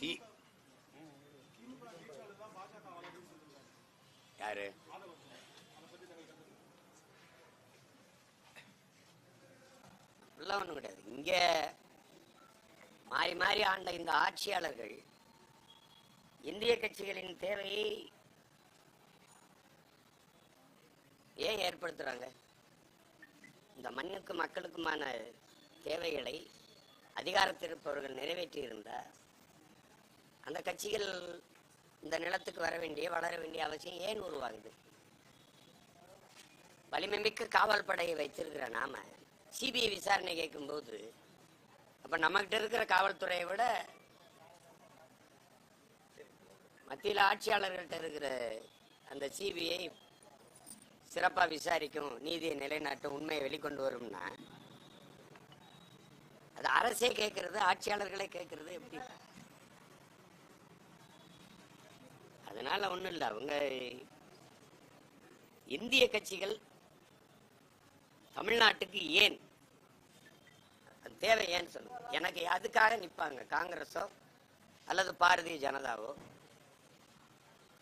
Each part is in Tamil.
தி யாரு? அப்படிலாம் ஒண்ணும் கிடையாது. இங்க மாறி மாறி ஆண்ட இந்த ஆட்சியாளர்கள் இந்திய கட்சிகளின் தேவையை ஏன் ஏற்படுத்துறாங்க? இந்த மண்ணுக்கு மக்களுக்குமான தேவைகளை அதிகாரத்தில் இருப்பவர்கள் நிறைவேற்றி இருந்தால் அந்த கட்சிகள் இந்த நிலத்துக்கு வர வேண்டிய வளர வேண்டிய அவசியம் ஏன் உருவாகுது? வலிமைமிக்க காவல் படையை வைத்திருக்கிற நாம சிபிஐ விசாரணை கேட்கும்போது அப்ப நம்மகிட்ட இருக்கிற காவல்துறையை விட மத்தியில் ஆட்சியாளர்கள்ட்ட இருக்கிற அந்த சிபிஐ சிறப்பாக விசாரிக்கும் நீதியை நிலைநாட்டும் உண்மையை வெளிக்கொண்டு வரும்னா அது அரசே கேட்கறது ஆட்சியாளர்களே கேட்கறது எப்படி? அதனால ஒன்றும் இல்லை. அவங்க இந்திய கட்சிகள் தமிழ்நாட்டுக்கு ஏன்? அது தேவை ஏன்னு சொல்லுங்க. எனக்கு அதுக்காக நிற்பாங்க காங்கிரஸோ அல்லது பாரதிய ஜனதாவோ.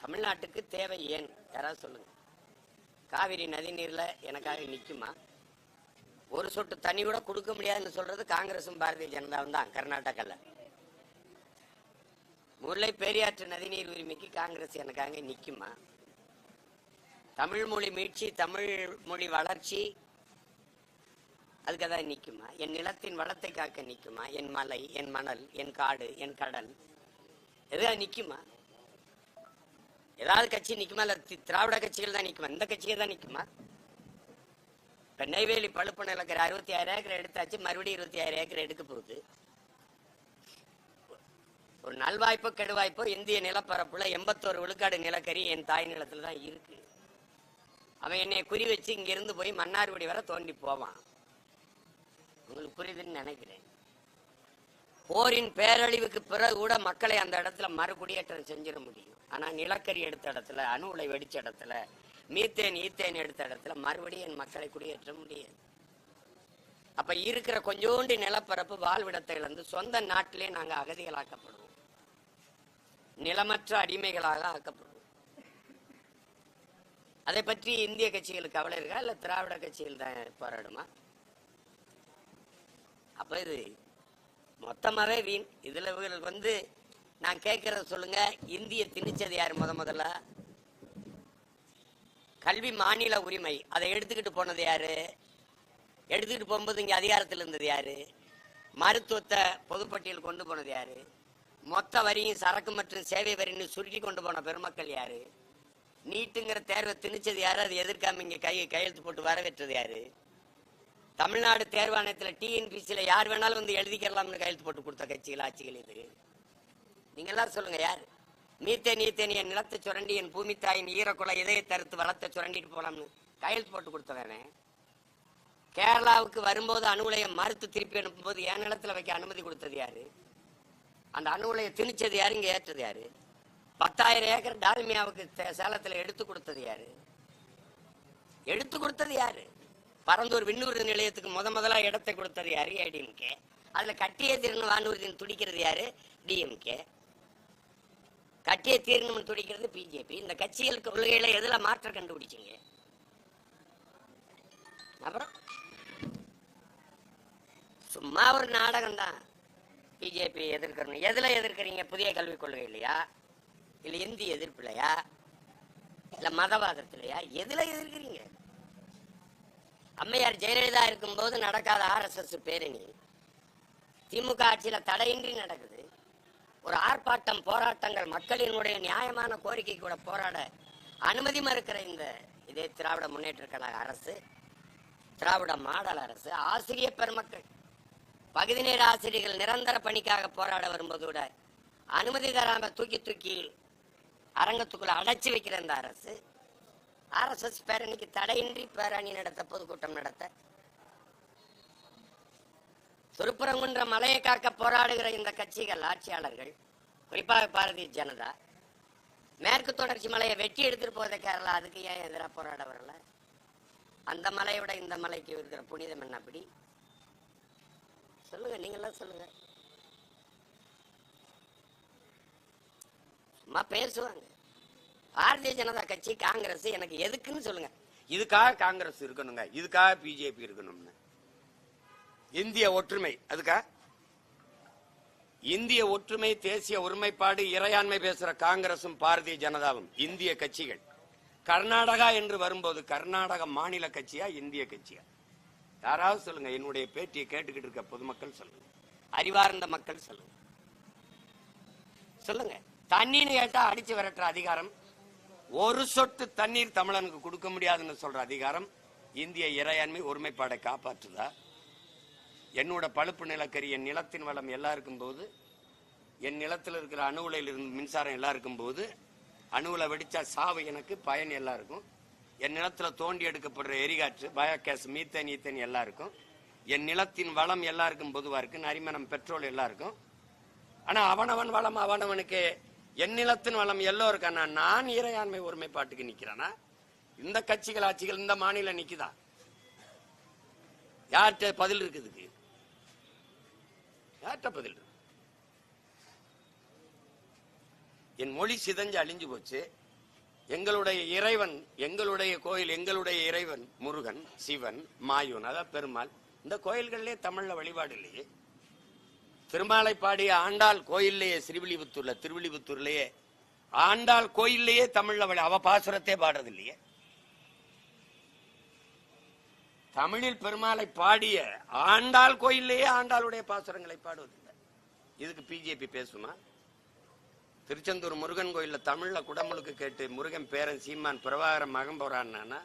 தமிழ்நாட்டுக்கு தேவை ஏன்? யாராவது சொல்லுங்க. காவிரி நதி நீரில் எனக்காக நிற்குமா ஒரு சொட்டு தண்ணி கூட கொடுக்க முடியாதுன்னு சொல்றது காங்கிரசும் பாரதிய ஜனதாவும் தான் கர்நாடகாவில் முல்லை பெரியாற்று நதிநீர் உரிமைக்கு காங்கிரஸ் எனக்காக நிற்குமா தமிழ் மொழி மீட்சி தமிழ் மொழி வளர்ச்சி அதுக்காக தான் நிற்குமா என் நிலத்தின் வளத்தை காக்க நிக்குமா? என் மலை என் மணல் என் காடு என் கடல் எதா நிக்குமா? ஏதாவது கட்சி நிற்குமா இல்லை திராவிட கட்சிகள் தான் நிற்குமா இந்த கட்சிகள் தான் நிற்குமா இப்போ நெய்வேலி பழுப்பு நிலக்கிற அறுபத்தி ஆயிரம் ஏக்கர் எடுத்தாச்சு மறுபடியும் இருபத்தி ஆயிரம் ஏக்கர் எடுக்க போகுது. ஒரு நல்வாய்ப்போ கெடுவாய்ப்போ இந்திய நிலப்பரப்புல எண்பத்தோரு விழுக்காடு நிலக்கரி என் தாய் நிலத்துல தான் இருக்கு. அவன் என்னை குறி வச்சு இங்க இருந்து போய் மன்னார்குடி வரை தோண்டி போவான். உங்களுக்கு புரியுதுன்னு நினைக்கிறேன். போரின் பேரழிவுக்கு பிறகு கூட மக்களை அந்த இடத்துல மறுகுடியேற்றம் செஞ்சிட முடியும். ஆனா நிலக்கரி எடுத்த இடத்துல அணு உலை வெடிச்ச இடத்துல மீத்தேன் ஈத்தேன் எடுத்த இடத்துல மறுபடியும் என் மக்களை குடியேற்ற முடியாது. அப்ப இருக்கிற கொஞ்சோண்டு நிலப்பரப்பு வாழ்விடத்தை இழந்து சொந்த நாட்டிலே நாங்க அகதிகளாக்கப்படுவோம். நிலமற்ற அடிமைகளாக ஆக்கப்படும். அதை பற்றி இந்திய கட்சிகளுக்கு கவலை இருக்கா? இல்ல திராவிட கட்சிகள் தான் போராடுமா? அப்ப இது மொத்தமாவே வீண். இதுல இவர்கள் வந்து நான் கேட்கறத சொல்லுங்க. இந்திய திணிச்சது யார் முத முதல்ல? கல்வி மாநில உரிமை. அதை எடுத்துக்கிட்டு போனது யாரு? எடுத்துக்கிட்டு போகும்போது இங்க அதிகாரத்தில் இருந்தது யாரு? மருத்துவத்தை பொதுப்பட்டியல் கொண்டு போனது யாரு? மொத்த வரியும் சரக்கு மற்றும் சேவை வரின்னு சுருக்கி கொண்டு போன பெருமக்கள் யாரு? நீட்டுங்கிற தேர்வை திணிச்சது யாரு? அது எதிர்க்காம இங்க கை கையெழுத்து போட்டு வரவேற்றது யாரு? தமிழ்நாடு தேர்வாணையத்தில் டிஎன்பிசியில் யார் வேணாலும் வந்து எழுதிக்கலாம்னு கையெழுத்து போட்டு கொடுத்த கட்சிகள் ஆட்சிகள் இது. நீங்க எல்லாரும் சொல்லுங்க யார்? மீத்தேன் நீத்தேன் என் நிலத்தை சுரண்டி என் பூமி தாயின் ஈரக்குலை இதய தருத்து வளத்தை சுரண்டிட்டு போலாம்னு கையெழுத்து போட்டு கொடுத்தவனே கேரளாவுக்கு வரும்போது அணு உலையை மறுத்து திருப்பி அனுப்பும்போது என் நிலத்தில் வைக்க அனுமதி கொடுத்தது யாரு? அந்த அணு உலையை திணிச்சது யாரு? இங்கே ஏற்றது யாரு? பத்தாயிரம் ஏக்கர் டால்மியாவுக்கு சேலத்தில் எடுத்து கொடுத்தது யாரு? எடுத்து கொடுத்தது யாரு? பரந்தூர் விண்ணூர்தி நிலையத்துக்கு முத முதலாக இடத்தை கொடுத்தது யாரு? ஏடிஎம்கே அதில் கட்டிய தீரணும் வானூர்தின்னு துடிக்கிறது யாரு? டிஎம்கே கட்டிய தீரணும்னு துடிக்கிறது பிஜேபி இந்த கட்சிகள் கொள்கையில எதில் மாற்றம் கண்டுபிடிச்சிங்க? அப்புறம்? சும்மா ஒரு நாடகம் தான் பிஜேபி எதிர்க்கிறோம் எதில் எதிர்க்கிறீங்க? புதிய கல்விக் கொள்கை இல்லையா இல்லை இந்தி எதிர்ப்புலையா? இல்லை மதவாதத்திலையா? எதுல எதிர்க்கிறீங்க? அம்மையார் ஜெயலலிதா இருக்கும்போது நடக்காத ஆர்எஸ்எஸ் பேரணி. திமுக ஆட்சியில தடையின்றி நடக்குது. ஒரு ஆர்ப்பாட்டம் போராட்டங்கள் மக்களினுடைய நியாயமான கோரிக்கை கூட போராட அனுமதி மறுக்கிற இந்த இதே திராவிட முன்னேற்ற கழக அரசு திராவிட மாடல் அரசு ஆசிரிய பெருமக்கள் பகுதி நேர ஆசிரியர்கள் நிரந்தர பணிக்காக போராட வரும்போது கூட அனுமதி தராம தூக்கி தூக்கி அரங்கத்துக்குள்ள அடைச்சு வைக்கிற இந்த அரசு. ஆர்எஸ்எஸ் பேரணிக்கு தடையின்றி பேரணி நடத்த பொதுக்கூட்டம் நடத்த. திருப்புறங்குன்ற மலையை காக்க போராடுகிற இந்த கட்சிகள் ஆட்சியாளர்கள் குறிப்பாக பாரதிய ஜனதா மேற்கு தொடர்ச்சி மலையை வெட்டி எடுத்துட்டு போத கேரளா அதுக்கு ஏன் எதிராக போராட வரல? அந்த மலையை விட இந்த மலைக்கு இருக்கிற புனிதம் என்ன அப்படி? சொல்லுங்க நீங்களாம் சொல்லுங்க. அம்மா பேசுவாங்க பாரதிய ஜனதா கட்சி காங்கிரஸ் எனக்கு எதுக்குன்னு சொல்லுங்க. இதுக்காக காங்கிரஸ் இருக்கணுங்க. இதுக்காக பிஜேபி இருக்கணும்னு. இந்திய ஒற்றுமை அதுக்கா? இந்திய ஒற்றுமை தேசிய ஒருமைப்பாடு இறையாண்மை பேசுற காங்கிரசும் பாரதிய ஜனதாவும் இந்திய கட்சிகள். கர்நாடகா என்று வரும்போது கர்நாடக மாநில கட்சியா இந்திய கட்சியா? யாராவது சொல்லுங்க என்னுடைய பேட்டியை கேட்டுக்கிட்டு இருக்க பொதுமக்கள் சொல்லுங்க. அறிவார்ந்த மக்கள் சொல்லுங்க. சொல்லுங்க. தண்ணின்னு கேட்டா அடிச்சு விரட்டுற அதிகாரம். ஒரு சொட்டு தண்ணீர் தமிழனுக்கு கொடுக்க முடியாதுன்னு சொல்ற அதிகாரம் இந்திய இறையாண்மை ஒருமைப்பாடை காப்பாற்றுதா? என்னோட பழுப்பு நிலக்கரி என் நிலத்தின் வளம் எல்லாம் இருக்கும்போது என் நிலத்தில் இருக்கிற அணு உலையில் இருந்து மின்சாரம் எல்லாம் இருக்கும்போது அணுவுல வெடிச்சா சாவு எனக்கு பயன் எல்லாம் இருக்கும் என் நிலத்துல தோண்டி எடுக்கப்படுற எரிகாற்று பயோகேஸ் மீத்தேன் ஈத்தேன் எல்லாம் இருக்கும் என் நிலத்தின் வளம் எல்லாருக்கும் பொதுவா இருக்கு. நரிமணம் பெட்ரோல் எல்லாம் இருக்கும் ஆனா அவனவன் வளம் அவனவனுக்கு. என் நிலத்தின் வளம் எல்லோருக்கான நான் இறையாண்மை ஒருமைப்பாட்டுக்கு நிக்கிறானா? இந்த கட்சிகள் ஆட்சிகள் இந்த மாநிலம் நிக்குதா? யார்கிட்ட பதில் இருக்குதுக்கு யார்கிட்ட பதில் இருக்கு? என் மொழி சிதஞ்சு அழிஞ்சு போச்சு. எங்களுடைய இறைவன் எங்களுடைய கோயில் எங்களுடைய இறைவன் முருகன் சிவன் மாயூன் அதான் பெருமாள் இந்த கோயில்கள்லேயே தமிழ்ல வழிபாடு இல்லையே. திருமாலை பாடிய ஆண்டாள் கோயில்லையே ஸ்ரீவில்லிபுத்தூர்ல திருவில்லிபுத்தூர்லயே ஆண்டாள் கோயில்லையே தமிழ்ல வழி அவ பாசுரத்தே பாடுறது இல்லையே. தமிழில் பெருமாளை பாடிய ஆண்டாள் கோயில்லையே ஆண்டாளுடைய பாசுரங்களை பாடுவதில்லை. இதுக்கு பிஜேபி பேசுமா? திருச்செந்தூர் முருகன் கோயிலில் தமிழில் குடமுழுக்கு கேட்டு முருகன் பேரன் சீமான் பிரபாகரன் மகன் போறான்னா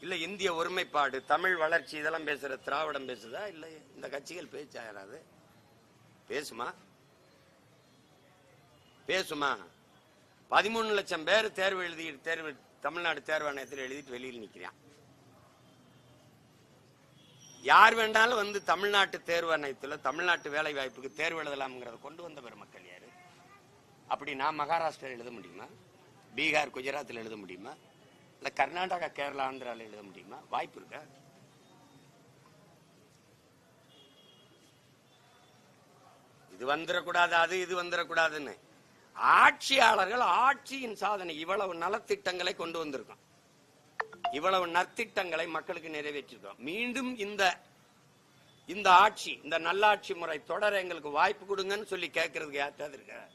இல்லை இந்திய ஒருமைப்பாடு தமிழ் வளர்ச்சி இதெல்லாம் பேசுகிற திராவிடம் பேசுதா? இல்லை இந்த கட்சிகள் பேச்சாயிராது பேசுமா? பேசுமா? பதிமூணு லட்சம் பேர் தேர்வு எழுதி தேர்வு தமிழ்நாடு தேர்வாணையத்தில் எழுதிட்டு வெளியில் நிற்கிறான் யார் வேண்டாலும் வந்து தமிழ்நாட்டு தேர்வாணையத்தில் தமிழ்நாட்டு வேலை வாய்ப்புக்கு தேர்வு எழுதலாம்ங்கிறத கொண்டு வந்த பெருமக்கள். அப்படி நான் மகாராஷ்டிரா எழுத முடியுமா? பீகார் குஜராத்தில் எழுத முடியுமா? இல்லை கர்நாடகா கேரளா ஆந்திராவில் எழுத முடியுமா? வாய்ப்பு இருக்கா? இது வந்துடக்கூடாது அது இது வந்துடக்கூடாதுன்னு ஆட்சியாளர்கள் ஆட்சியின் சாதனை இவ்வளவு நலத்திட்டங்களை கொண்டு வந்திருக்கோம். இவ்வளவு நற்திட்டங்களை மக்களுக்கு நிறைவேற்றிருக்கோம். மீண்டும் இந்த இந்த ஆட்சி இந்த நல்லாட்சி முறை தொடர எங்களுக்கு வாய்ப்பு கொடுங்கன்னு சொல்லி கேட்கறதுக்கு யார்ட்டாவது இருக்கிறார்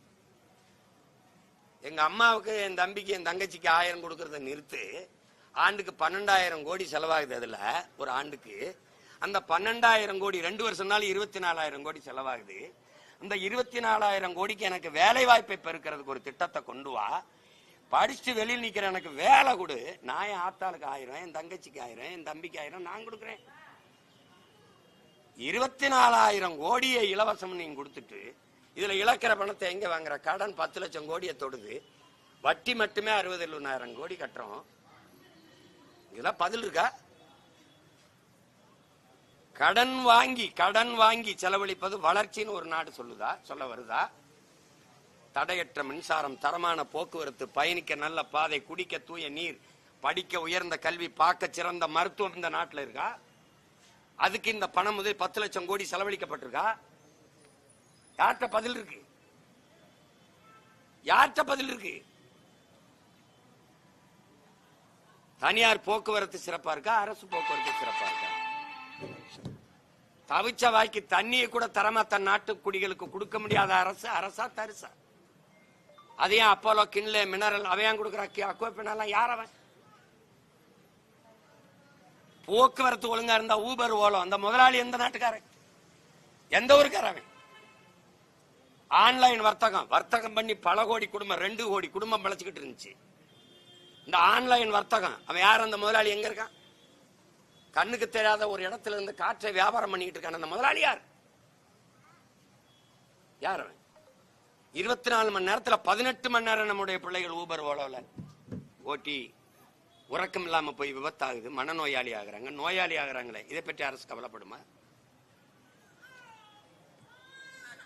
எங்க அம்மாவுக்கு என் தம்பிக்கு என் தங்கச்சிக்கு ஆயிரம் கொடுக்கறத நிறுத்து ஆண்டுக்கு பன்னெண்டாயிரம் கோடி செலவாகுது அதுல ஒரு ஆண்டுக்கு. அந்த பன்னெண்டாயிரம் கோடி ரெண்டு வருஷம்னாலும் இருபத்தி நாலாயிரம் கோடி செலவாகுது. அந்த இருபத்தி நாலாயிரம் கோடிக்கு எனக்கு வேலை வாய்ப்பை பெருக்கிறதுக்கு ஒரு திட்டத்தை கொண்டு வா. படிச்சுட்டு வெளியில் நிக்கிற எனக்கு வேலை கொடு. நான் என் ஆத்தாளுக்கு ஆயிரம் என் தங்கச்சிக்கு ஆயிரம் என் தம்பிக்கு ஆயிரம் நான் கொடுக்குறேன். இருபத்தி நாலாயிரம் கோடியை இலவசம் நீங்க கொடுத்துட்டு இதுல இழக்கிற பணத்தை எங்க வாங்குற? கடன் பத்து லட்சம் கோடியை தொடுது. வட்டி மட்டுமே அறுபது எழுபதாயிரம் கோடி கட்டுறோம். இதெல்லாம் பதில் இருக்கா? கடன் வாங்கி கடன் வாங்கி செலவழிப்பது வளர்ச்சின்னு ஒரு நாடு சொல்லுதா? சொல்ல வருதா? தடையற்ற மின்சாரம் தரமான போக்குவரத்து பயணிக்க நல்ல பாதை குடிக்க தூய நீர் படிக்க உயர்ந்த கல்வி பார்க்க சிறந்த மருத்துவம் இந்த நாட்டில் இருக்கா? அதுக்கு இந்த பணம் முதல் பத்து லட்சம் கோடி செலவழிக்கப்பட்டிருக்கா? யார்கிட்ட பதில் இருக்கு? யார்கிட்ட பதில் இருக்கு? தனியார் போக்குவரத்து சிறப்பா இருக்கா? அரசு போக்குவரத்து சிறப்பா இருக்கா? தவிச்ச வாய்க்கு தண்ணியை கூட தரமா தன் நாட்டு குடிகளுக்கு கொடுக்க முடியாத அரசு அரசா தரிசா? அதையும் அப்போலோ கிண்ல மினரல் அவையான் கொடுக்குற? அக்குவப்பினெல்லாம் யார் அவன்? போக்குவரத்து ஒழுங்கா இருந்தா ஊபர் ஓலம் அந்த முதலாளி எந்த நாட்டுக்காரன்? எந்த ஊருக்காரன் அவன்? ஆன்லைன் வர்த்தகம். வர்த்தகம் பண்ணி பல கோடி குடும்பம் ரெண்டு கோடி குடும்பம் பிழைச்சிக்கிட்டு இருந்துச்சு. இந்த ஆன்லைன் வர்த்தகம் அவன் யார்? அந்த முதலாளி எங்க இருக்கான்? கண்ணுக்கு தெரியாத ஒரு இடத்துல இருந்து காற்றை வியாபாரம் பண்ணிக்கிட்டு இருக்கான். அந்த முதலாளி யார்? யார் அவன்? இருபத்தி நாலு மணி நேரத்தில் பதினெட்டு மணி நேரம் நம்முடைய பிள்ளைகள் ஊபர் ஓலோல ஓட்டி உறக்கம் இல்லாமல் போய் விபத்தாகுது. மனநோயாளி ஆகிறாங்க. நோயாளி ஆகிறாங்களே. இதை பற்றி அரசு கவலைப்படுமா?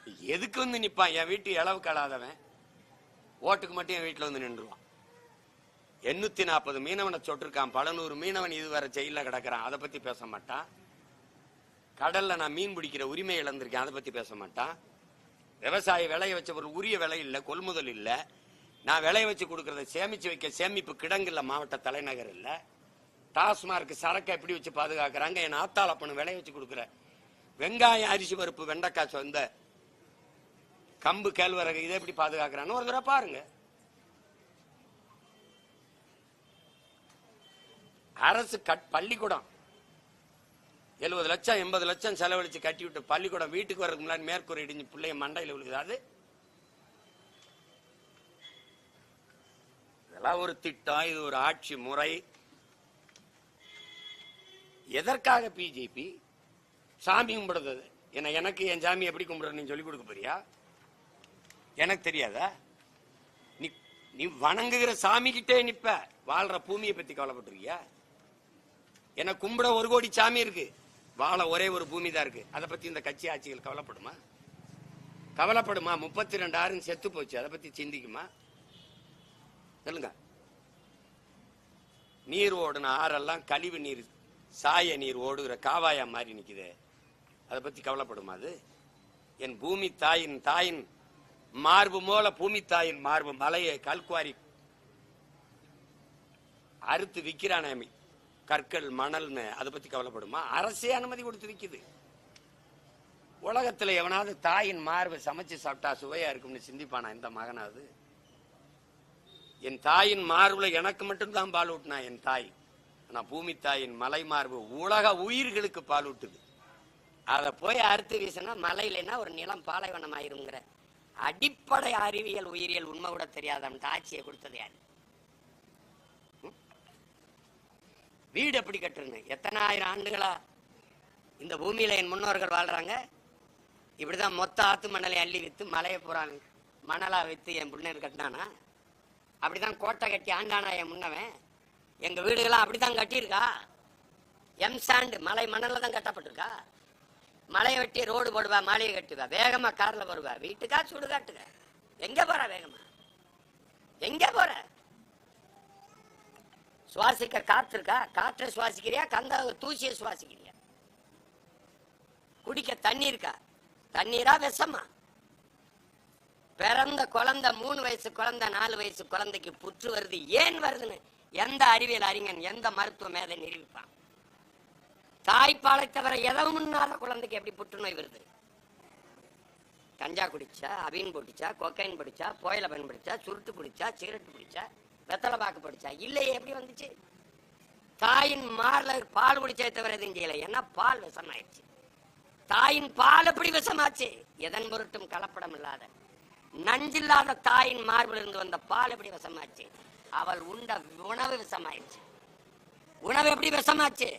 எதுக்கு வந்து நிப்பான்? என் வீட்டு இளவு கலாதவன் ஓட்டுக்கு மட்டும் என் வீட்டுல வந்து நின்றுவான். எண்ணூத்தி நாற்பது மீனவனை சொட்டிருக்கான். பல நூறு மீனவன் இதுவரை ஜெயில கிடக்கிறான். அதை பத்தி பேச மாட்டான். கடல்ல நான் மீன் பிடிக்கிற உரிமை இழந்திருக்கேன். அதை பத்தி பேச மாட்டான். விவசாய விளைய வச்ச ஒரு உரிய விலை இல்ல கொள்முதல் இல்ல. நான் விளைய வச்சு கொடுக்கறத சேமிச்சு வைக்க சேமிப்பு கிடங்கு இல்ல மாவட்ட தலைநகர் இல்ல. டாஸ்மார்க் சரக்கை எப்படி வச்சு பாதுகாக்கிறாங்க? என் ஆத்தாளப்பனு விளைய வச்சு கொடுக்குற வெங்காயம் அரிசி பருப்பு வெண்டைக்காய் சொந்த கம்பு கேழ்வரகு இதை எப்படி பாதுகாக்கிறான்னு ஒரு தடவை பாருங்க. அரசு கட் பள்ளிக்கூடம். எழுபது லட்சம் எண்பது லட்சம் செலவழிச்சு கட்டி விட்டு பள்ளிக்கூடம் வீட்டுக்கு வரதுக்கு முன்னாடி மேற்கூரை இடிஞ்சு பிள்ளைய மண்டையில் விழுகுது. அது இதெல்லாம் ஒரு திட்டம் இது ஒரு ஆட்சி முறை. எதற்காக பிஜேபி சாமி கும்பிடுறது. என்ன எனக்கு என் சாமி எப்படி கும்பிடுறது சொல்லி கொடுக்க போறியா? எனக்கு தெரியாதா? நீ நீ வணங்குகிற சாமி கிட்டே நிப்ப. வாழ்ற பூமியை பத்தி கவலைப்பட்டிருக்கியா? என கும்பிட ஒரு கோடி சாமி இருக்கு. வாழ ஒரே ஒரு பூமி தான் இருக்கு. அதை பத்தி இந்த கட்சி ஆட்சிகள் கவலைப்படுமா? கவலைப்படுமா? முப்பத்தி ரெண்டாயிரம் செத்து போச்சு. அதை பத்தி சிந்திக்குமா? சொல்லுங்க. நீர் ஓடுன ஆறெல்லாம் கழிவு நீர் சாய நீர் ஓடுகிற காவாயா மாதிரி நிக்குது. அதை பத்தி கவலைப்படுமா அது? என் பூமி தாயின் தாயின் மார்பு மூல பூமி தாயின் மார்பு மலையை கல்குவாரி அறுத்து விக்கிறானாமி கற்கள் மணல்னு அதை பத்தி கவலைப்படுமா? அரசே அனுமதி கொடுத்து விற்குது உலகத்துல எவனாவது தாயின் மார்பை சமைச்சு சாப்பிட்டா சுவையா இருக்கும்னு சிந்திப்பானா இந்த மகனாவது? என் தாயின் மார்புல எனக்கு மட்டும்தான் பால் ஊட்டினா என் தாய். ஆனா பூமி தாயின் மலை மார்பு உலக உயிர்களுக்கு பால் ஊட்டுது. அதை போய் அறுத்து வீசினா மழை ஒரு நிலம் பாலைவனம் ஆயிருங்கிற அடிப்படை அறிவியல் உயிரியல் உண்மை கூட தெரியாதவன் ஆட்சியை கொடுத்தது யாரு? வீடு எப்படி கட்டுறது? எத்தனை ஆயிரம் ஆண்டுகளா இந்த பூமியில என் முன்னோர்கள் வாழ்றாங்க? இப்படிதான் மொத்த ஆத்து மணலை அள்ளி வித்து மலையை பூரா மணலா வித்து என் முன்னர் கட்டினானா? அப்படிதான் கோட்டை கட்டி ஆண்டானா என் முன்னவன்? எங்க வீடுகள்லாம் அப்படிதான் கட்டியிருக்கா? எம் சாண்டு மலை மணல்ல தான் கட்டப்பட்டிருக்கா? மலையை வெட்டி ரோடு போடுவா மாலையை கட்டுவா வேகமா கார்ல வருவா. வீட்டுக்கா சுடுகாட்டுக்க. எங்க போற வேகமா? எங்க போற? சுவாசிக்க காத்து இருக்கா காற்றை சுவாசிக்கிறியா? கந்த தூசியை சுவாசிக்கிறியா? குடிக்க தண்ணி இருக்கா தண்ணீரா விஷமா? பிறந்த குழந்தை மூணு வயசு குழந்தை நாலு வயசு குழந்தைக்கு புற்று வருது. ஏன் வருதுன்னு? எந்த அறிவியல் அறிஞன் எந்த மருத்துவ மேதை நிரூபிப்பான்? தாய்ப்பாலை தவிர எதவும் குழந்தைக்கு எப்படி புற்றுநோய் வருது? கஞ்சா குடிச்சா அபின் போட்டுச்சா கொக்கைன் பிடிச்சா புயல பயன்படுத்தா சுருட்டு பிடிச்சா சிகரெட் பிடிச்சா வெத்தலை பாக்கு பிடிச்சா இல்லையே எப்படி வந்துச்சு? தாயின் மார்ல பால் குடிச்சே தவிர எதுவும் செய்யலை. ஏன்னா பால் விஷமாயிடுச்சு. தாயின் பால் எப்படி விஷமாச்சு? எதன் பொருட்டும் கலப்படம் இல்லாத நஞ்சில்லாத தாயின் மார்பில் இருந்து வந்த பால் எப்படி விஷமாச்சு? அவள் உண்ட உணவு விஷமாயிடுச்சு. உணவு எப்படி விஷமாச்சு?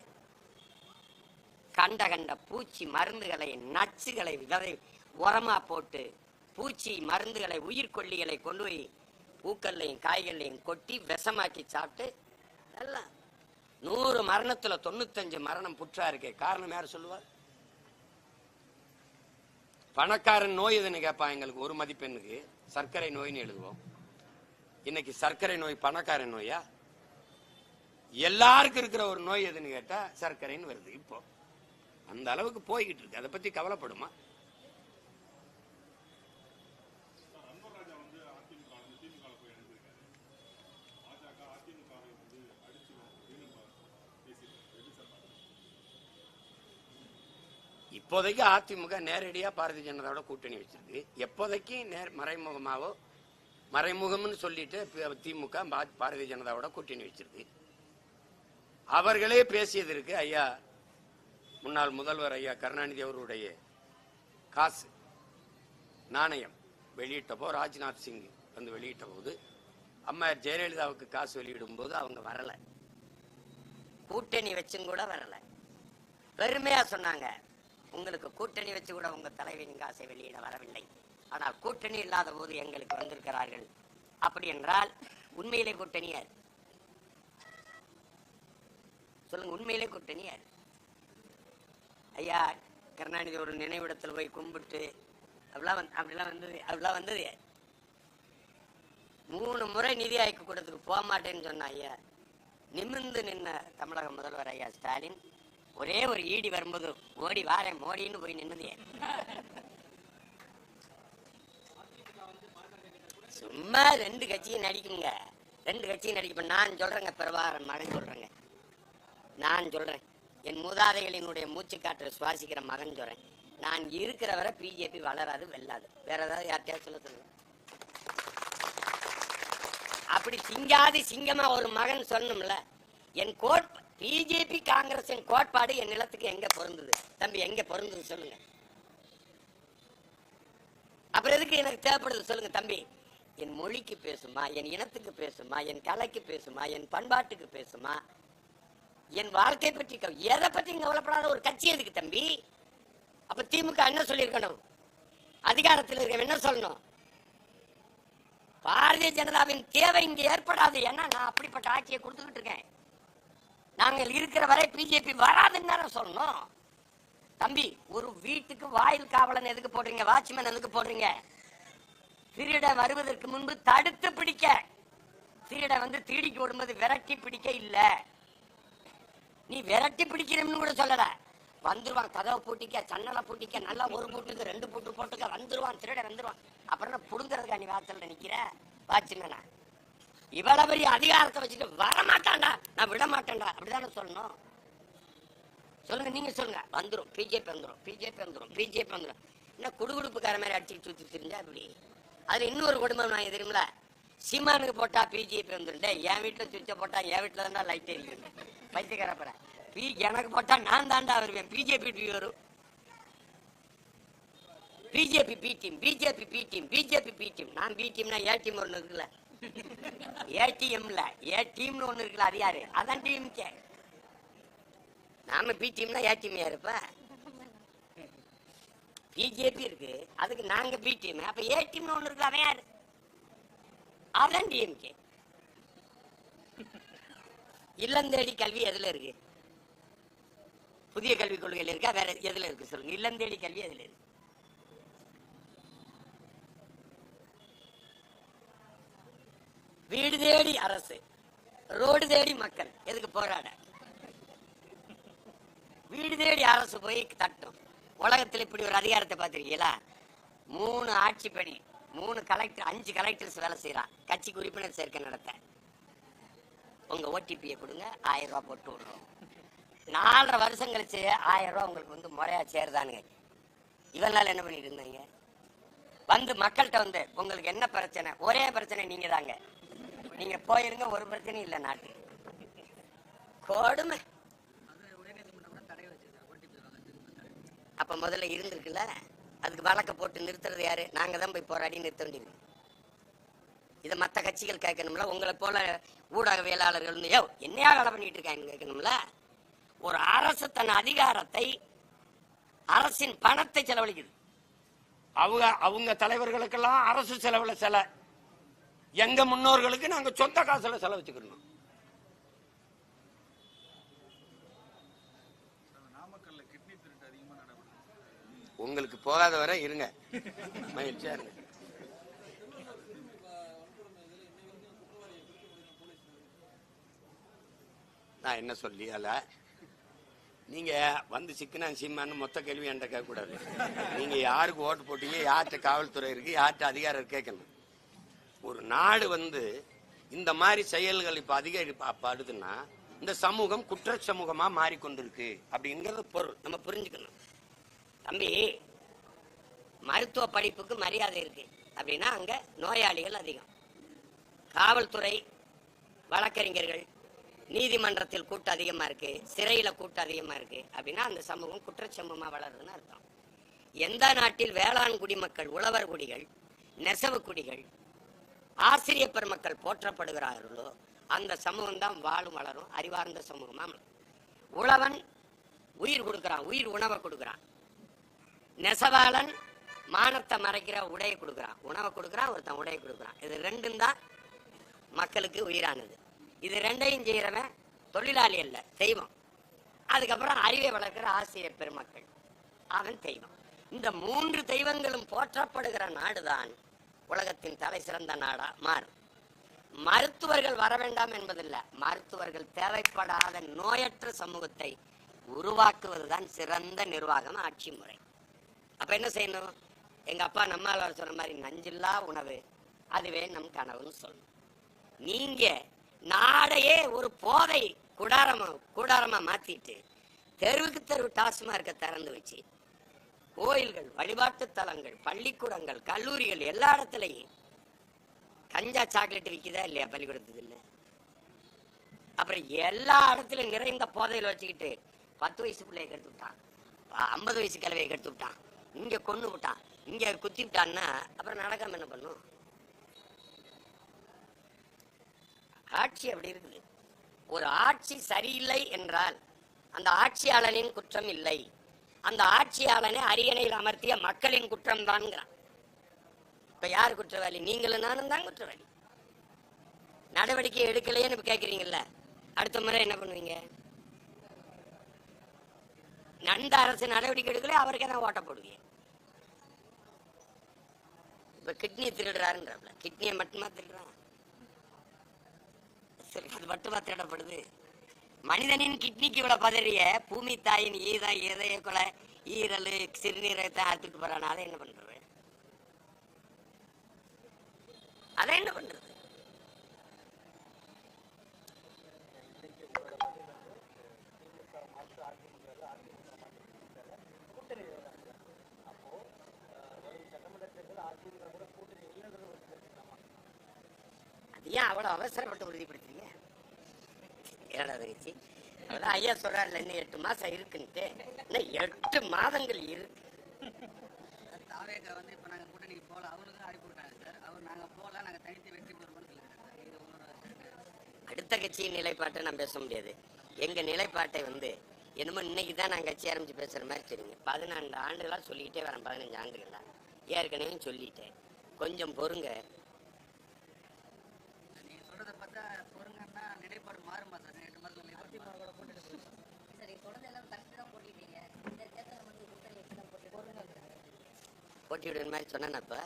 கண்ட கண்ட பூச்சி மருந்துகளை நச்சுகளை விதை உரமா போட்டு பூச்சி மருந்துகளை உயிர்கொல்லிகளை கொண்டு போய் பூக்கள்லையும் காய்கள்லையும் கொட்டி விஷமாக்கி சாப்பிட்டு எல்லாம் நூறு மரணத்துல தொண்ணூத்தஞ்சு மரணம் புற்றா இருக்கு காரணம் யார் சொல்லுவார் பணக்காரன் நோய் எதுன்னு கேட்பான் எங்களுக்கு? ஒரு மதிப்பெண்ணுக்கு. சர்க்கரை நோய்னு எழுதுவோம். இன்னைக்கு சர்க்கரை நோய் பணக்காரன் நோயா? எல்லாருக்கும் இருக்கிற ஒரு நோய் எதுன்னு கேட்டா சர்க்கரைன்னு வருது. இப்போ அந்த அளவுக்கு போய்கிட்டு இருக்கு. அதை பத்தி கவலைப்படுமா? இப்போதைக்கு அதிமுக நேரடியா பாரதிய ஜனதாவோட கூட்டணி வச்சிருக்கு. எப்போதைக்கு நேர் மறைமுகமாவோ மறைமுகம்னு சொல்லிட்டு திமுக பாரதிய ஜனதாவோட கூட்டணி வச்சிருக்கு. அவர்களே பேசியதற்கு ஐயா. முன்னாள் முதல்வர் ஐயா கருணாநிதி அவருடைய காசு நாணயம் வெளியிட்டப்போ ராஜ்நாத் சிங் வந்து வெளியிட்ட போது அம்மா ஜெயலலிதாவுக்கு காசு வெளியிடும் போது அவங்க வரல. கூட்டணி வச்சும் கூட வரல. பெருமையா சொன்னாங்க. உங்களுக்கு கூட்டணி வச்சு கூட உங்க தலைவியின் காசை வெளியிட வரவில்லை. ஆனால் கூட்டணி இல்லாத போது எங்களுக்கு வந்திருக்கிறார்கள். அப்படி என்றால் உண்மையிலே கூட்டணியார். சொல்லுங்க உண்மையிலே கூட்டணியார். ஐயா கருணாநிதி ஒரு நினைவிடத்தில் போய் கும்பிட்டு அப்படிலாம் வந்து அப்படிலாம் வந்தது அப்படிலாம் வந்தது. மூணு முறை நிதி ஆய்வு கூட்டத்துக்கு போக மாட்டேன்னு சொன்ன ஐயா நிமிர்ந்து நின்ன தமிழக முதல்வர் ஐயா ஸ்டாலின் ஒரே ஒரு ஈடி வரும்போது ஓடி வாரேன் மோடின்னு போய் நின்னது சும்மா ரெண்டு கட்சியும் நடிக்குங்க. ரெண்டு கட்சியும் நடிக்கும் நான் சொல்றேங்க பிரபாகரன் மகன் சொல்றேங்க. நான் சொல்றேன். என் மூதாதைகளினுடைய மூச்சு காற்றை சுவாசிக்கிற மகன் சொல்றேன் நான் இருக்கிற வரை பிஜேபி வளராது வெல்லாது. வேற ஏதாவது யார்கிட்டயாவது சொல்ல சொல்லுங்க. அப்படி சிங்காதி சிங்கமா ஒரு மகன் சொன்னோம்ல என் கோட் பிஜேபி காங்கிரசின் கோட்பாடு என் நிலத்துக்கு எங்க பொருந்தது? தம்பி எங்க பொருந்தது சொல்லுங்க. அப்புறம் எதுக்கு எனக்கு தேவைப்படுது சொல்லுங்க தம்பி? என் மொழிக்கு பேசுமா என் இனத்துக்கு பேசுமா என் கலைக்கு பேசுமா என் பண்பாட்டுக்கு பேசுமா என் வாழ்க்கை பற்றி எதை பற்றி கவலைப்படாத ஒரு கட்சி எதுக்கு தம்பி? அப்ப திமுக என்ன சொல்லியிருக்கணும்? அதிகாரத்தில் இருக்க என்ன சொல்லணும்? பாரதிய ஜனதாவின் தேவை இங்க ஏற்படாது. ஏன்னா நான் அப்படிப்பட்ட ஆட்சியை கொடுத்துக்கிட்டு இருக்கேன். நாங்கள் இருக்கிற வரை பிஜேபி வராதுன்னு தானே சொல்லணும். தம்பி ஒரு வீட்டுக்கு வாயில் காவலன் எதுக்கு போடுறீங்க? வாட்ச்மேன் எதுக்கு போடுறீங்க? திருடன் வருவதற்கு முன்பு தடுத்து பிடிக்க. திருடன் வந்து திருடிக்கு விடும்போது விரட்டி பிடிக்க இல்லை. நீ விரட்டி பிடிக்கிறோம்னு கூட சொல்லல. வந்துருவான் கதவை பூட்டிக்க சன்னலை பூட்டிக்க நல்லா ஒரு பூட்டுக்கு ரெண்டு பூட்டு போட்டுக்க வந்துருவான் திருட வந்துருவான். அப்புறம் என்ன புடுங்கிறதுக்கா நீ வாசல்ல நிக்கிற? வாட்ச்மேனா இவ்வளவு பெரிய அதிகாரத்தை வச்சுட்டு வர மாட்டான்டா. நான் விட மாட்டேன்டா. அப்படிதானே சொல்லணும். சொல்லுங்க நீங்க சொல்லுங்க. வந்துரும். பிஜேபி வந்துரும். பிஜேபி வந்துரும். பிஜேபி வந்துரும். என்ன குடுகுடுப்புக்கார மாதிரி அடிச்சுட்டு சுத்தி தெரிஞ்சா அப்படி? அதுல இன்னொரு குடும்பம் நான் தெரியுமில சீமானுக்கு போட்டா பிஜேபி வந்துடும் என் வீட்டுல சுவிட்ச போட்டா என் வீட்டுல தான் லைட் எரியும். பைத்தியக்காரப்பற பி எனக்கு போட்டா நான் தாண்டா வருவேன். பிஜேபி பி வரும். BJP B team BJP B team BJP B team நான் பி டீம்னா ஏ டீம் ஒன்று இருக்குல்ல. ஏடிஎம்ல ஏ டீம்னு ஒன்று இருக்குல்ல அது யாரு? அதான் டிஎம்கே நாம பி டீம்னா ஏ டீம் யாருப்ப பிஜேபி இருக்கு. அதுக்கு நாங்க பி டீம் அப்ப ஏ டீம்னு ஒன்று இருக்கு அவன் யாரு? அதான் டிஎம்கே இல்லந்தேடி கல்வி எதுல இருக்கு? புதிய கல்விக் கொள்கையில இருக்கா? வேற எதுல இருக்கு சொல்லுங்க. இல்லந்தேடி கல்வி எதுல இருக்கு? வீடு தேடி அரசு ரோடு தேடி மக்கள். எதுக்கு போராட? வீடு தேடி அரசு போய் தட்டும். உலகத்தில் இப்படி ஒரு அதிகாரத்தை பார்த்துருக்கீங்களா? மூணு ஆட்சி பணி மூணு கலெக்டர் அஞ்சு கலெக்டர்ஸ் வேலை செய்யறான். கட்சிக்கு உறுப்பினர் சேர்க்கை நடத்த. உங்க ஓடிபியை கொடுங்க ஆயிரம் ரூபா போட்டு விடுறோம். நாலரை வருஷம் கழிச்சு ஆயிரம் ரூபா உங்களுக்கு வந்து முறையா சேருதானுங்க. இவனால் என்ன பண்ணிட்டு இருந்தாங்க? வந்து மக்கள்கிட்ட வந்து உங்களுக்கு என்ன பிரச்சனை? ஒரே பிரச்சனை நீங்கள் தாங்க நீங்கள் போயிருங்க ஒரு பிரச்சனையும் இல்லை நாட்டு கொடுமை. அப்போ முதல்ல இருந்திருக்குல்ல அதுக்கு வழக்க போட்டு நிறுத்துறது யாரு? நாங்க தான் போய் போராடி நிறுத்த வேண்டியது. இதை மற்ற கட்சிகள் கேட்கணும்ல உங்களை போல ஊடகவியலாளர்கள் என்னையா வேலை பண்ணிட்டு இருக்காங்க கேட்கணும்ல? ஒரு அரசு தன் அதிகாரத்தை அரசின் பணத்தை செலவழிக்குது. அவங்க அவங்க தலைவர்களுக்கெல்லாம் அரசு செலவுல செல. எங்க முன்னோர்களுக்கு நாங்க சொந்த காசுல செலவச்சுக்கணும் உங்களுக்கு போகாத வரை இருங்க. மகிழ்ச்சியா இருங்க. நான் என்ன சொல்லி அல்ல நீங்க வந்து சிக்கனா சீமான்னு மொத்த கேள்வி என்கிட்ட கேட்கக்கூடாது. நீங்க யாருக்கு ஓட்டு போட்டீங்க யார்கிட்ட காவல்துறை இருக்கு யார்கிட்ட அதிகாரம் கேட்கணும். ஒரு நாடு வந்து இந்த மாதிரி செயல்கள் இப்ப அதிகப்படுதுன்னா இந்த சமூகம் குற்ற சமூகமா மாறிக்கொண்டிருக்கு அப்படிங்கிறது பொருள். நம்ம புரிஞ்சுக்கணும். தம்பி மருத்துவ படிப்புக்கு மரியாதை இருக்கு அப்படின்னா அங்க நோயாளிகள் அதிகம். காவல்துறை வழக்கறிஞர்கள் நீதிமன்றத்தில் கூட்டம் அதிகமா இருக்கு சிறையில கூட்டம் அதிகமா இருக்கு அப்படின்னா அந்த சமூகம் குற்றச்சமூகமா வளருதுன்னு அர்த்தம். எந்த நாட்டில் வேளாண் குடிமக்கள் உழவர் குடிகள் நெசவு குடிகள் ஆசிரிய பெருமக்கள் போற்றப்படுகிறார்களோ அந்த சமூகம் தான் வாழும் வளரும் அறிவார்ந்த சமூகமா உழவன் உயிர் கொடுக்கிறான் உயிர் உணவை கொடுக்கிறான். நெசவாளன் மானத்தை மறைக்கிற உடையை கொடுக்குறான். உணவை கொடுக்குறான் ஒருத்தன் உடையை கொடுக்குறான். இது ரெண்டும் தான் மக்களுக்கு உயிரானது. இது ரெண்டையும் செய்யறவன் தொழிலாளி அல்ல தெய்வம். அதுக்கப்புறம் அறிவை வளர்க்கிற ஆசிரியர் பெருமக்கள். அவன் தெய்வம். இந்த மூன்று தெய்வங்களும் போற்றப்படுகிற நாடுதான் உலகத்தின் தலை சிறந்த நாடா மாறும். மருத்துவர்கள் வர வேண்டாம் என்பதில்லை மருத்துவர்கள் தேவைப்படாத நோயற்ற சமூகத்தை உருவாக்குவதுதான் சிறந்த நிர்வாகம் ஆட்சி முறை. அப்ப என்ன செய்யணும்? எங்க அப்பா நம்மால் சொன்ன மாதிரி நஞ்சில்லா உணவு அதுவே நம் கனவுன்னு சொல்லணும். நீங்க நாடையே ஒரு போதை குடாரமா கூடாரமா மாத்திட்டு தெருவுக்கு தெருவு டாஸ்மார்க்க திறந்து வச்சு கோயில்கள் வழிபாட்டு தலங்கள் பள்ளிக்கூடங்கள் கல்லூரிகள் எல்லா இடத்துலையும் கஞ்சா சாக்லேட் விற்கிதா இல்லையா பள்ளிக்கூடத்துல அப்புறம் எல்லா இடத்துலயும் நிறைந்த போதையில் வச்சுக்கிட்டு பத்து வயசு பிள்ளைய கெடுத்து விட்டான். ஐம்பது வயசு கிழவையை கெடுத்து விட்டான். இங்க கொண்டு விட்டான். இங்க குத்தி விட்டான்னா அப்புறம் நடக்காம என்ன பண்ணும்? ஆட்சி அப்படி இருக்குது. ஒரு ஆட்சி சரியில்லை என்றால் அந்த ஆட்சியாளனின் குற்றம் இல்லை. அந்த ஆட்சியாளனை அரியணையில் அமர்த்திய மக்களின் குற்றம் தான்ங்கிறான். இப்ப யார் குற்றவாளி? நீங்களும் நானும் தான் குற்றவாளி. நடவடிக்கை எடுக்கலையேன்னு கேட்குறீங்கல்ல அடுத்த முறை என்ன பண்ணுவீங்க? நந்த அரசு நடவடிக்கை எடுக்கல அவருக்கே நான் ஓட்ட போடுவீங்க இப்ப கிட்னி திருடுறாருன்றப்பல கிட்னியை மட்டுமா திருடுறான்? சரி அது மட்டுமா திருடப்படுது மனிதனின் கிட்னிக்கு இவ்வளவு பதறிய பூமி தாயின் ஈதம் இதய கொலை ஈரல் சிறுநீரகத்தை அறுத்துட்டு போறான். அதை என்ன பண்றது? அதை என்ன பண்றது அது ஏன் அவ்வளவு அவசரப்பட்டு உறுதிப்படுத்துறீங்க? ஏழாவது வச்சு அதான் ஐயா சொல்றாருல இன்னும் எட்டு மாசம் இருக்குன்ட்டு. இன்னும் எட்டு மாதங்கள் இருக்கு. தாவேக்கா வந்து இப்போ நாங்கள் கூட்டணிக்கு போகல. அவருக்கும் அடி போட்டாங்க சார். அவர் நாங்கள் போகல நாங்கள் தனித்து வெற்றி பெறுவோம்னு சொல்லிட்டாங்க சார். இது உங்களோட அடுத்த கட்சியின் நிலைப்பாட்டை நான் பேச முடியாது. எங்க நிலைப்பாட்டை வந்து என்னமோ இன்னைக்கு தான் நான் கட்சி ஆரம்பிச்சு பேசுற மாதிரி தெரியுங்க பதினான்கு ஆண்டுகளா சொல்லிக்கிட்டே வரேன் பதினஞ்சு ஆண்டுகளா ஏற்கனவே சொல்லிட்டேன். கொஞ்சம் பொறுங்க நீங்கள் சொல்கிறத பார்த்தா பொறுங்கன்னா நிலைப்பாடு மாறுமா சார் எட்டு சரி தொடர்ந்து எல்லாம் தான் போட்டிட்டீங்க இந்த தேர்தல் வந்து கூட்டணி வச்சு தான் போட்டி போட்டி விடுற மாதிரி சொன்னேனப்ப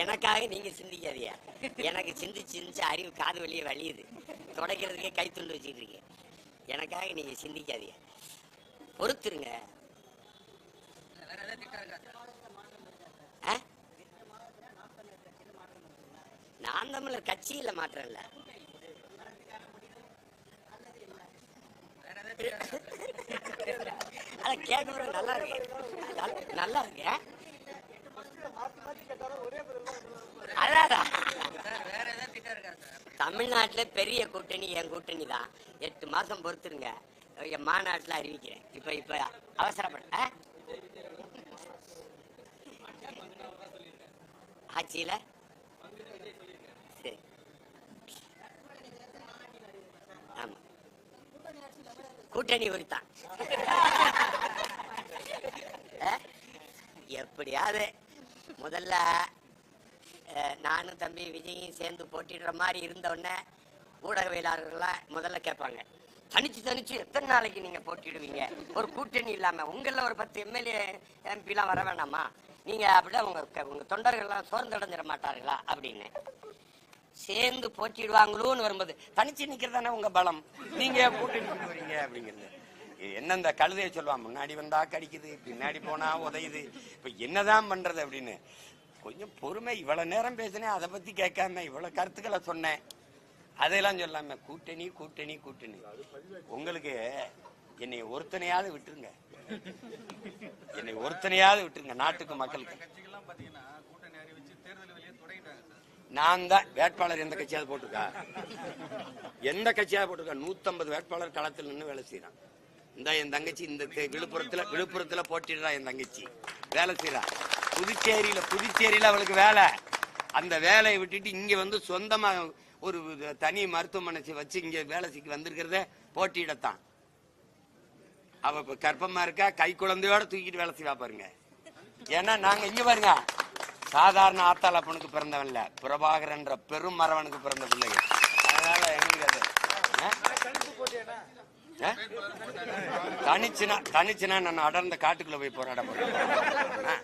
எனக்காக நீங்க சிந்திக்காதீங்க. எனக்கு சிந்திச்சு சிந்திச்சு அறிவு காது வழியே வலியுது துடைக்கிறதுக்கே கை துண்டு வச்சுட்டு இருக்கேன் எனக்காக நீங்க சிந்திக்காதீங்க. பொறுத்துருங்க. ஆ? நான் தமிழர் கட்சியில மாற்றம் இல்ல அதான் கேட்க நல்லா இருக்கு. நல்லா இருக்கு. அதான் சார் பெரிய கூட்டணி என் கூட்டணி தான். எட்டு மாசம் பொறுத்துருங்க. என் மாநாட்டில் அறிவிக்கிறேன். இப்ப இப்ப அவசரப்பட ஆட்சியில சரி ஆமா கூட்டணி குறித்தான் எப்படியாவது முதல்ல நானும் தம்பி விஜயும் சேர்ந்து போட்டிடுற மாதிரி இருந்தோடனே ஊடகவியலாளர்கள்லாம் முதல்ல கேட்பாங்க தனிச்சு தனிச்சு எத்தனை நாளைக்கு நீங்க போட்டிடுவீங்க ஒரு கூட்டணி இல்லாம உங்கள ஒரு பத்து எம்எல்ஏ எம்பிலாம் வர வேணாமா? நீங்க அப்படியே உங்க உங்க தொண்டர்கள்லாம் சோர்ந்தடைஞ்சிட மாட்டார்களா? அப்படின்னு. சேர்ந்து போட்டிடுவாங்களோன்னு வரும்போது தனிச்சு நிக்கிறதானே உங்க பலம்? நீங்க கூட்டணி வரீங்க அப்படிங்கிறது. என்ன இந்த கழுதையை சொல்லுவான் முன்னாடி வந்தா கடிக்குது பின்னாடி போனா உதையுது. இப்ப என்னதான் பண்றது அப்படின்னு. கொஞ்சம் பொறுமை இவ்வளவு நேரம் பேசினேன் அதை பத்தி கேட்காம இவ்வளவு கருத்துக்களை சொன்னேன். அதெல்லாம் சொல்லாம கூட்டணி கூட்டணி கூட்டணி. உங்களுக்கு என்னை ஒருத்தனையாவது விட்டுருங்க. என்னை ஒருத்தனையாவது விட்டுருங்க நாட்டுக்கு மக்களுக்கு கட்சிகள்லாம் பார்த்தீங்கன்னா கூட்டணி அறிவிச்சு தேர்தல் வெளியே தொடங்கிட்டாங்க சார் நான் தான் வேட்பாளர் எந்த கட்சியாவது போட்டிருக்கா? எந்த கட்சியாவது போட்டிருக்கா? நூத்தம்பது வேட்பாளர் களத்தில் நின்று வேலை செய்யறான் இந்த என் தங்கச்சி இந்த விழுப்புரத்துல விழுப்புரத்துல போட்டிடுறா என் தங்கச்சி. வேலை செய்யறா புதுச்சேரியில புதுச்சேரியில அவளுக்கு வேலை. அந்த வேலையை விட்டுட்டு இங்க வந்து சொந்தமா ஒரு தனி மருத்துவமனை வச்சு இங்க வேலை செய்ய வந்திருக்கிறத போட்டியிடத்தான். அவ இப்ப கர்ப்பமா இருக்கா? கை குழந்தையோட தூக்கிட்டு வேலை செய்வா பாருங்க. ஏன்னா நாங்க இங்க பாருங்க. சாதாரண ஆத்தாள் அப்பனுக்கு பிறந்தவன் இல்ல. பிரபாகரன்ற பெரும் மரவனுக்கு பிறந்த பிள்ளைங்க அதனால எங்களுக்கு அது ஆ? தனிச்சுனா தனிச்சுனா நான் அடர்ந்த காட்டுக்குள்ள போய் போராட போறேன்.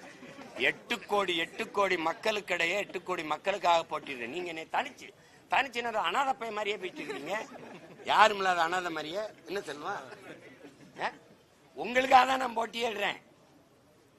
எட்டு கோடி எட்டு கோடி மக்களுக்கிடையே எட்டு கோடி மக்களுக்காக போட்டிடுறேன் நீங்க என்னை தனிச்சு தனிச்சுனா அனாதை பையன் மாதிரியே போயிட்டு இருக்கீங்க. யாரும் இல்லாத அனாதை மாதிரியே என்ன சொல்லுவா? ஆ? உங்களுக்காக தான் நான் போட்டியிடுறேன்.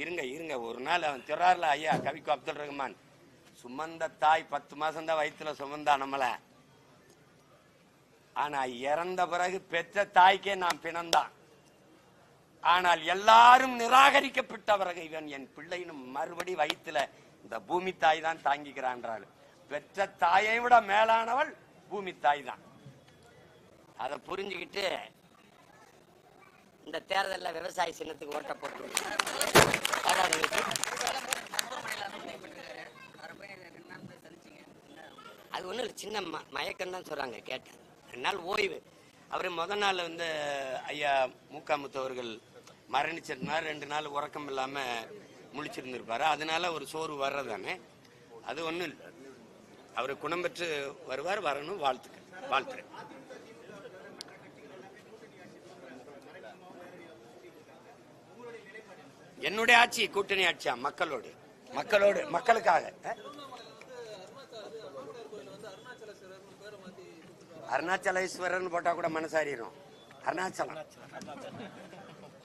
இருங்க இருங்க. ஒரு நாள் அவன் திறார்ல ஐயா கவிக்கு அப்துல் ரஹ்மான். சுமந்த தாய் பத்து மாசம் தான் வயிற்றுல சுமந்தா நம்மள. ஆனா இறந்த பிறகு பெற்ற தாய்க்கே நான் பிணந்தான். ஆனால் எல்லாரும் நிராகரிக்கப்பட்ட பிறகு இவன் என் பிள்ளைன்னு மறுபடி வயிற்றுல இந்த பூமி தாய் தான் தாங்கிக்கிறான்றாள். பெற்ற தாயை விட மேலானவள் பூமி தாய் தான். அதை புரிஞ்சுக்கிட்டு இந்த தேர்தலில் விவசாய சின்னத்துக்கு ஓட்ட போட்டு அது ஒன்றும் இல்லை சின்ன ம மயக்கம் தான் சொல்கிறாங்க கேட்டேன். ரெண்டு நாள் ஓய்வு. அவர் முத நாள் வந்து ஐயா மூக்காமுத்து அவர்கள் மரணிச்சிருந்தார். ரெண்டு நாள் உறக்கம் இல்லாமல் முழிச்சிருந்துருப்பார். அதனால ஒரு சோறு வர்றதானே அது ஒன்றும் இல்லை. அவர் குணம் பெற்று வருவார் வரணும் வாழ்த்துக்கள். வாழ்த்துறேன் என்னுடைய ஆட்சி கூட்டணி ஆட்சியா? மக்களோடு. மக்களோடு மக்களுக்காக. அஹ்? போட்டா கூட மனசாரிடும் அருணாச்சலம்.